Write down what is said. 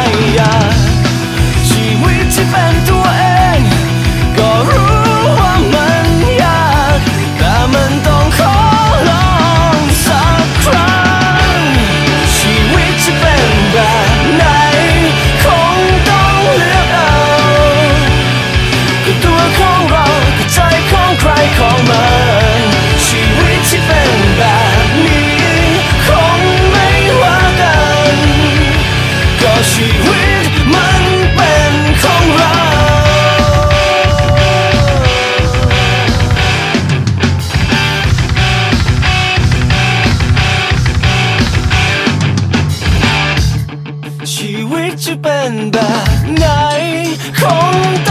愛だ一遍でない。